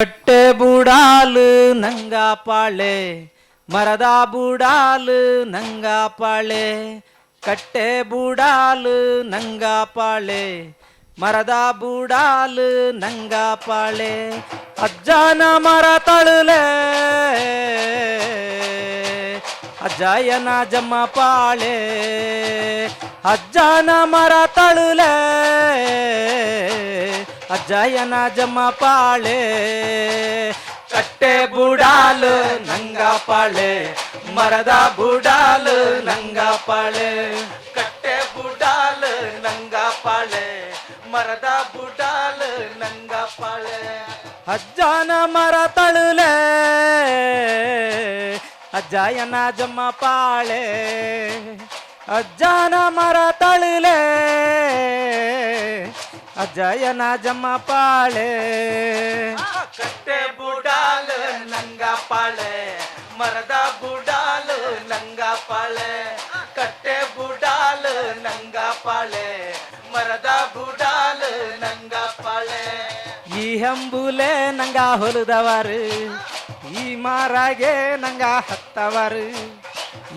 ಕಟ್ಟೆ ಬುಡಾಲು ನಂಗ ಪಾಳೆ ಮರದ ಬುಡಾಲು ನಂಗ ಪಾಳೆ ಕಟ್ಟೆ ಬುಡಾಲು ನಂಗ ಪಾಳೆ ಮರದ ಬುಡಾಲು ನಂಗ ಪಾಳೆ ಅಜ್ಜನ ಮರ ತಳುಲೆ ಅಜ್ಜಾಯನ ಜಮ್ಮ ಪಾಳೆ ಅಜ್ಜನ ಮರ ತಳುಲೆ ಅಜ್ಜಾಯನ ಜಮ್ಮ ಪಾಳೆ, ಕಟ್ಟೆ ಬುಡಾಲು ನಂಗ ಪಾಳೆ, ಮರದ ಬುಡಾಲು ನಂಗ ಪಾಳೆ, ಕಟ್ಟೆ ಬುಡಾಲು ನಂಗ ಪಾಳೆ, ಮರದ ಬುಡಾಲು ನಂಗ ಪಾಳೆ. ಅಜ್ಜನ ಮರ ತಳುಲೆ, ಅಜ್ಜಾಯನ ಪಾಳೆ, ಅಜ್ಜನ ಮರ ತಳುಲೆ ಅಜ್ಜಾಯನ ಜಮ್ಮ ಪಾಳೆ. ಕಟ್ಟೆ ಬುಡಾಲ ನಂಗ ಪಾಳೆ. ಮರದ ಬುಡಾಲ ನಂಗ ಪಾಳೆ. ಕಟ್ಟೆ ಬುಡಾಲ ನಂಗ ಪಾಳೆ. ಮರದ ಬುಡಾಲ ನಂಗ ಪಾಳೆ. ಈ ಹಂಬುಲೆ ನಂಗ ಹೊಲದವರು ಈ ಮಾರಾಗೆ ನಂಗ ಹತ್ತವರು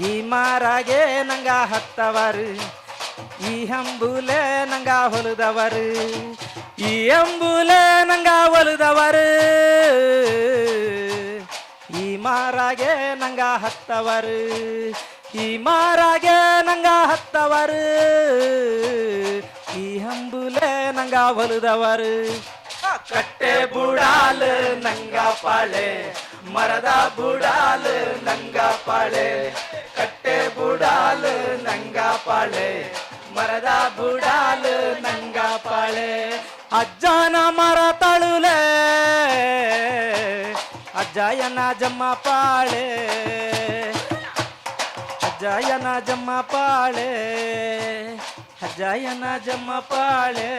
ಈ ಮಾರಾಗೆ ನಂಗ ಹತ್ತವರು. ಈ ಹಂಬುಲೆ ನಂಗ ಹೊಲದವರು. ಈ ಅಂಬುಲೆ ನಂಗ ಹೊಲದವರು. ಈ ಮಾರಾಗೆ ನಂಗ ಹತ್ತವರು. ಈ ಮಾರಾಗೆ ನಂಗ ಹತ್ತವರು. ಈ ಹಂಬುಲೆ ನಂಗ ಹೊಲದವರು. ಕಟ್ಟೆ ಬುಡಾಲು ನಂಗ ಪಾಳೆ, ಮರದ ಬುಡಾಲು ನಂಗ ಪಾಳೆ, ಕಟ್ಟೆ ಬುಡಾಲು ನಂಗ ಪಾಳೆ. ಮರದ ಬುಡಾಲು ನಂಗ ಪಾಳೆ. ಅಜ್ಜನ ಮರ ತಳುಲೆ. ಅಜ್ಜಯನ ಜಮ್ಮ ಪಾಳೆ. ಅಜ್ಜಯನ ಜಮ್ಮ ಪಾಳೆ. ಅಜ್ಜಯನ ಜಮ್ಮ ಪಾಳೆ.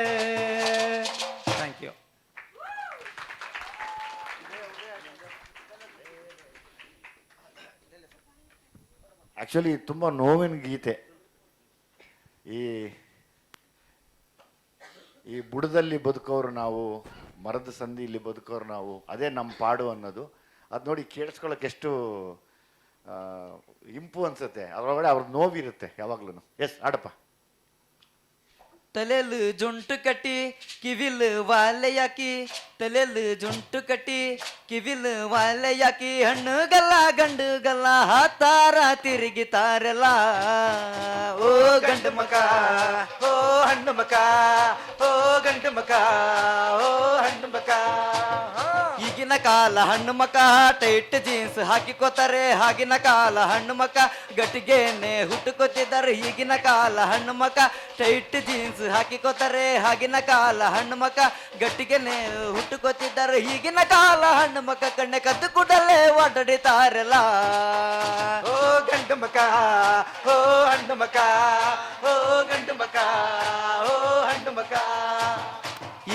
ಥ್ಯಾಂಕ್ ಯು ಆಕ್ಚುಲಿ ತುಂಬ ನೋವಿನ ಗೀತೆ ಈ ಈ ಬುಡದಲ್ಲಿ ಬದುಕೋರು ನಾವು, ಮರದ ಸಂದಿಯಲ್ಲಿ ಬದುಕೋರು ನಾವು, ಅದೇ ನಮ್ಮ ಪಾಡು ಅನ್ನೋದು. ಅದು ನೋಡಿ ಕೇಳಿಸ್ಕೊಳ್ಳೋಕೆ ಎಷ್ಟು ಇಂಪು ಅನ್ಸುತ್ತೆ. ಅದರೊಳಗಡೆ ಅವ್ರ ನೋವಿರುತ್ತೆ ಯಾವಾಗ್ಲೂ ಎಸ್ ಆಡಪ್ಪ ತಲೆಲು ಜುಂಟು ಕಟ್ಟಿ, ಕಿವಿಲ್ ವಾಲೆಯಾಕಿ, ತಲೆಲು ಜುಂಟು ಕಟ್ಟಿ, ಕಿವಿಲ್ ವಾಲೆಯಾಕಿ ಹಣ್ಣು ಗಲ್ಲ ಗಂಡು ಗಲ್ಲ ಹಾತಾರ ತಿರುಗಿತಾರಲ್ಲ. ಓ ಗಂಡು ಮಕ, ಓ ಹಣ್ಣು ಮಕ, ಓ ಗಂಡು ಮಕ, ಓ ಹಣ್ಣು ಮಕ. ಈಗಿನ ಕಾಲ ಹಣ್ಣು ಮಕ ಟೈಟ್ ಜೀನ್ಸ್ ಹಾಕಿಕೋತಾರೆ. ಆಗಿನ ಕಾಲ ಹಣ್ಣು ಮಕ ಗಟ್ಟಿಗೆನೆ ಹುಟ್ಟುಕೊತ್ತಿದ್ದಾರೆ. ಈಗಿನ ಕಾಲ ಹಣ್ಣು ಮಕ ಟೈಟ್ ಜೀನ್ಸ್ ಹಾಕಿಕೋತಾರೆ. ಆಗಿನ ಕಾಲ ಹಣ್ಣು ಮಕ ಗಟ್ಟಿಗೆನೆ ಹುಟ್ಟುಕೋತಿದ್ದಾರೆ ಈಗಿನ ಕಾಲ ಹಣ್ಣು ಮಕ, ಕಣ್ಣೆ ಕದ್ದು ಕೂಡಲೇ ಓಡಾಡಿತಾರಲ್ಲ ಓ ಗಂಡು ಮಕ, ಓ ಹಣ್ಣು ಮಕ, ಓ ಗಂಡು ಮಕ, ಓ ಹಣ್ಣು ಮಕ.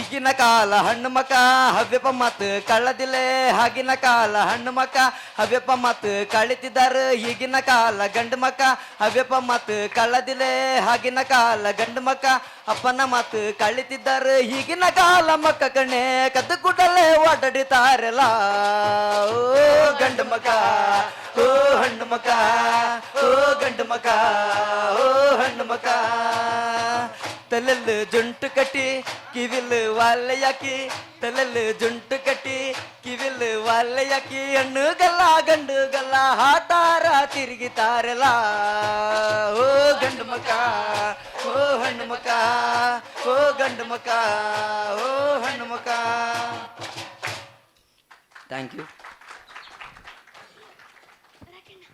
ಈಗಿನ ಕಾಲ ಹಣ್ಣು ಮಕ, ಹವ್ಯಪ ಮತ್ ಕಳ್ಳದಿಲೆ ಆಗಿನ ಕಾಲ ಹಣ್ಣು ಮಕ, ಹವ್ಯಪ ಮತ್ ಕಳಿತಿದ್ದಾರೆ ಈಗಿನ ಕಾಲ ಗಂಡು ಮಕ, ಹವ್ಯಪ ಮತ್ ಕಳ್ಳದಿಲೆ ಹಾಗಿನ ಕಾಲ ಗಂಡು ಮಕ, ಅಪ್ಪನ ಮತ್ ಕಳಿತಿದ್ದಾರೆ ಈಗಿನ ಕಾಲ ಮಕ್ಕ ಕಣೆ ಕದ್ದು ಕೂಡಲೇ ಓಡಾಡಿತಾರಲ್ಲ ಓ ಗಂಡು ಮಕ, ಓ ಹಣ್ಣು ಮಕ, ಓ ಗಂಡು ಮಕ, ಓ ಹಣ್ಣು ಮಕ. ತಲೆಲ್ ಜುಂಟು ಕಟ್ಟಿ ಕಿವಿಲ್ ವಾಲೆಯಾಕಿ ತಲೆಲ್ ಜುಂಟು ಕಟ್ಟಿ ಕಿವಿಲ್ ವಾಲೆಯಾಕಿ ಹಣ್ಣು ಗಲ್ಲ ಗಂಡು ಗಲ್ಲ ಹಾತಾರ ತಿರುಗಿತಾರಲ್ಲ. ಓ ಗಂಡು ಮಕ ಓ ಹಣ್ಣು ಮಕ ಓ ಗಂಡು ಮಕ ಓ ಹಣ್ಣು ಮಕ ಥ್ಯಾಂಕ್ ಯು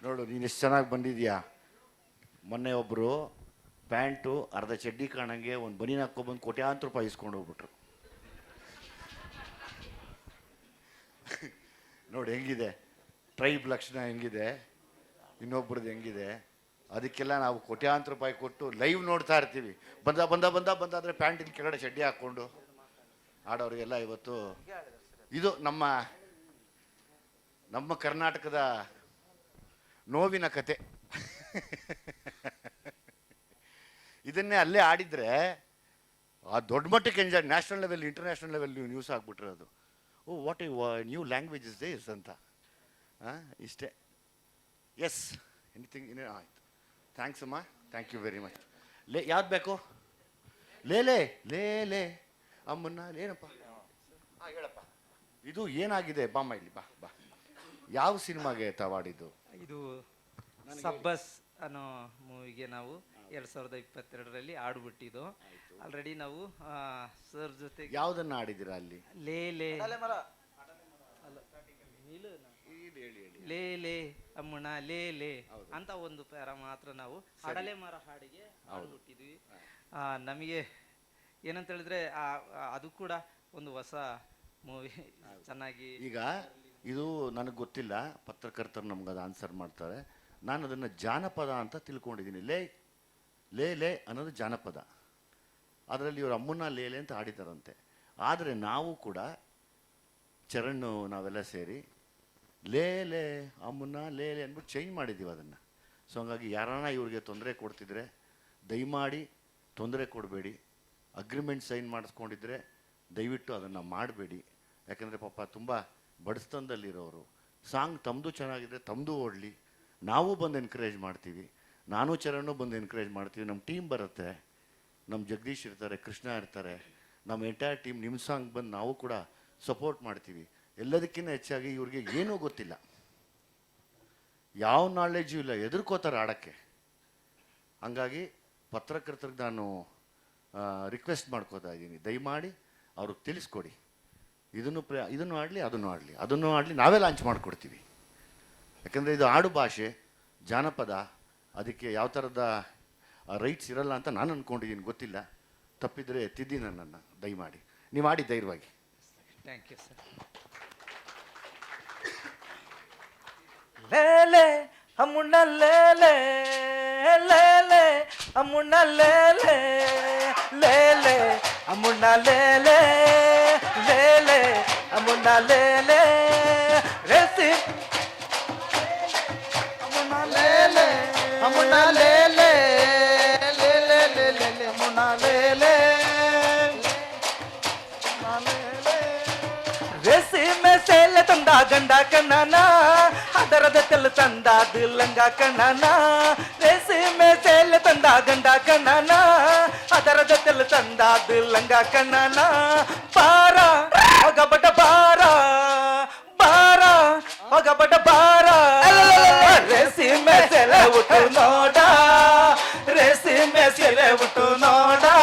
ನೋಡು ನೀನು ಎಷ್ಟು ಚೆನ್ನಾಗಿ ಬಂದಿದ್ಯಾ? ಮೊನ್ನೆ ಒಬ್ಬರು ಪ್ಯಾಂಟು, ಅರ್ಧ ಚಡ್ಡಿ ಕಾಣಂಗೆ ಒಂದು ಬನೀನ್ ಹಾಕ್ಕೊಬಂದು ಕೋಟ್ಯಾಂತರ ರೂಪಾಯಿ ಇಸ್ಕೊಂಡು ಹೋಗ್ಬಿಟ್ರು. ನೋಡಿ ಹೆಂಗಿದೆ, ಟ್ರೈಬ್ ಲಕ್ಷಣ ಹೆಂಗಿದೆ ಇನ್ನೊಬ್ರದ್ದು ಹೆಂಗಿದೆ, ಅದಕ್ಕೆಲ್ಲ ನಾವು ಕೋಟ್ಯಾಂತರ ರೂಪಾಯಿ ಕೊಟ್ಟು ಲೈವ್ ನೋಡ್ತಾ ಇರ್ತೀವಿ. ಬಂದ ಬಂದ ಬಂದ ಬಂದ ಅಂದರೆ ಪ್ಯಾಂಟಿನ ಕೆಳಗಡೆ ಚಡ್ಡಿ ಹಾಕ್ಕೊಂಡು ಆಡೋರಿಗೆಲ್ಲ ಇವತ್ತು ಇದು ನಮ್ಮ ನಮ್ಮ ಕರ್ನಾಟಕದ ನೋವಿನ ಕತೆ. ಇದನ್ನೇ ಅಲ್ಲೇ ಆಡಿದರೆ ಆ ದೊಡ್ಡ ಮಟ್ಟಕ್ಕೆ enjoy national level international level news ಆಗ್ಬಿಟ್ರೆ ಅದು. ಓ what you new language is this ಅಂತ. ಹಾಂ ಇಷ್ಟೇ. ಎಸ್ ಎನಿಥಿಂಗ್ ಇನ್ನೇ ಆಯಿತು. ಥ್ಯಾಂಕ್ಸ್ ಅಮ್ಮ. ಥ್ಯಾಂಕ್ ಯು ವೆರಿ ಮಚ್ ಲೇ ಯಾವ್ದು ಬೇಕು? ಲೇ ಲೇ ಲೇ ಲೇ. ಅಮ್ಮನ್ನ ಏನಪ್ಪ? ಹಾಂ ಹೇಳಪ್ಪ. ಇದು ಏನಾಗಿದೆ? ಬಾಮ್ಮ ಇಲ್ಲಿ ಬಾ ಬಾ. ಯಾವ ಸಿನಿಮಾಗೆ ತವಾಡಿದ್ದು ಇದು ಸಬ್ಬಸ್ ಅನ್ನೋ ಮೂವಿಗೆ ನಾವು ಎರಡ್ ಸಾವಿರದ ಇಪ್ಪತ್ತೆರಡರಲ್ಲಿ ಆಡ್ಬಿಟ್ಟಿದ್ದು. ಆಲ್ರೆಡಿ ನಾವು ಸರ್ ಜೊತೆ ಯಾವುದನ್ನ ಆಡಿದಿರ ಅಲ್ಲಿ? ಲೇ ಲೇ. ಲೇ ಲೇ ಅಮ್ಮಣ ಲೇ ಲೇ. ಅಂತ ಒಂದು ಪ್ಯಾರ ಮಾತ್ರ ನಾವು ಅಡಲೆ ಮರ ಹಾಡಿಗೆ ಹಾಡ್ಬಿಟ್ಟಿದ್ವಿ ಆ, ನಮಗೆ ಏನಂತ ಹೇಳಿದ್ರೆ ಆ, ಆ, ಅದು ಕೂಡ ಒಂದು ಹೊಸ ಮೂವಿ ಚೆನ್ನಾಗಿ ಈಗ ಇದು ನನಗೆ ಗೊತ್ತಿಲ್ಲ ಪತ್ರಕರ್ತರು ನಮ್ಗೆ ಅದು ಆನ್ಸರ್ ಮಾಡ್ತಾರೆ. ನಾನು ಅದನ್ನು ಜಾನಪದ ಅಂತ ತಿಳ್ಕೊಂಡಿದ್ದೀನಿ. ಲೇ ಲೇ ಲೇ ಅನ್ನೋದು ಜಾನಪದ. ಅದರಲ್ಲಿ ಇವರು ಅಮ್ಮನ ಲೇಲೆ ಅಂತ ಹಾಡಿದಾರಂತೆ. ಆದರೆ ನಾವು ಕೂಡ ಚರಣ್ ನಾವೆಲ್ಲ ಸೇರಿ ಲೇ ಲೇ ಅಮ್ಮನ ಲೇ ಲೇ ಅಂದ್ಬಿಟ್ಟು ಚೇಂಜ್ ಮಾಡಿದ್ದೀವಿ ಅದನ್ನು. ಸೊ ಹಂಗಾಗಿ ಯಾರನ್ನ ಇವ್ರಿಗೆ ತೊಂದರೆ ಕೊಡ್ತಿದ್ರೆ ದಯಮಾಡಿ ತೊಂದರೆ ಕೊಡಬೇಡಿ. ಅಗ್ರಿಮೆಂಟ್ ಸೈನ್ ಮಾಡಿಸ್ಕೊಂಡಿದ್ರೆ ದಯವಿಟ್ಟು ಅದನ್ನು ಮಾಡಬೇಡಿ. ಯಾಕಂದರೆ ಪಾಪ ತುಂಬ ಬಡಸ್ತನದಲ್ಲಿರೋರು ಸಾಂಗ್ ತಮ್ಮದು ಚೆನ್ನಾಗಿದ್ರೆ ತಮ್ಮದು ಓಡಲಿ. ನಾವು ಬಂದು ಎನ್ಕರೇಜ್ ಮಾಡ್ತೀವಿ. ನಾನು ಚರಣು ಬಂದು ಎನ್ಕರೇಜ್ ಮಾಡ್ತೀವಿ. ನಮ್ಮ ಟೀಮ್ ಬರುತ್ತೆ. ನಮ್ಮ ಜಗದೀಶ್ ಇರ್ತಾರೆ, ಕೃಷ್ಣ ಇರ್ತಾರೆ. ನಮ್ಮ ಎಂಟೈರ್ ಟೀಮ್ ನಿಮ್ಮ ಸಾಂಗ್ ಬಂದು ನಾವು ಕೂಡ ಸಪೋರ್ಟ್ ಮಾಡ್ತೀವಿ. ಎಲ್ಲದಕ್ಕಿಂತ ಹೆಚ್ಚಾಗಿ ಇವ್ರಿಗೆ ಏನೂ ಗೊತ್ತಿಲ್ಲ. ಯಾವ ನಾಲೆಜು ಇಲ್ಲ. ಎದುರ್ಕೋತಾರೆ ಆಡೋಕ್ಕೆ. ಹಂಗಾಗಿ ಪತ್ರಕರ್ತರಿಗೆ ನಾನು ರಿಕ್ವೆಸ್ಟ್ ಮಾಡ್ಕೋತಾ ಇದ್ದೀನಿ. ದಯಮಾಡಿ ಅವ್ರಿಗೆ ತಿಳಿಸ್ಕೊಡಿ. ಇದನ್ನು ಪ್ರ, ಇದನ್ನು ಆಡಲಿ, ಅದನ್ನು ಆಡಲಿ. ಅದನ್ನು ಆಡಲಿ ನಾವೇ ಲಾಂಚ್ ಮಾಡಿಕೊಡ್ತೀವಿ. ಯಾಕಂದರೆ ಇದು ಆಡು ಭಾಷೆ, ಜಾನಪದ ಅದಕ್ಕೆ ಯಾವ ಥರದ ರೈಟ್ಸ್ ಇರಲ್ಲ ಅಂತ ನಾನು ಅಂದ್ಕೊಂಡಿದ್ದೀನಿ ಗೊತ್ತಿಲ್ಲ. ತಪ್ಪಿದರೆ ತಿದ್ದಿ ನನ್ನನ್ನು, ದಯಮಾಡಿ. ನೀವು ಮಾಡಿ ಧೈರ್ಯವಾಗಿ. ಥ್ಯಾಂಕ್ ಯು ಸರ್ ಲೇಲೆ ಅಮ್ಮುಣ್ಣ ಲೇಲೆ ಲೇಲೆ ಅಮ್ಮುಣ್ಣ ಲೇಲೆ ಲೇಲೆ ಅಮ್ಮುಣ್ಣ ಲೇಲೆ ಲೇಲೆ ಅಮ್ಮುಣ್ಣ ಲೇಲೆ. ತಂದ ಗಂಡ ಕಣ್ಣನ ಅದರದ ತೆಲ್ ತಂದ ಲಂಗ ಕಣ್ಣನ ರೆಸಿಮೆ ಸೇಲೆ ತಂದ ಗಂಡ ಕಣ್ಣನ ಅದರದ ತೆಲ್ ತಂದ ಲಂಗ ಕಣ್ಣನ ಬಾರ సెలవుతు నోడా రెసిమె సెలవుతు నోడా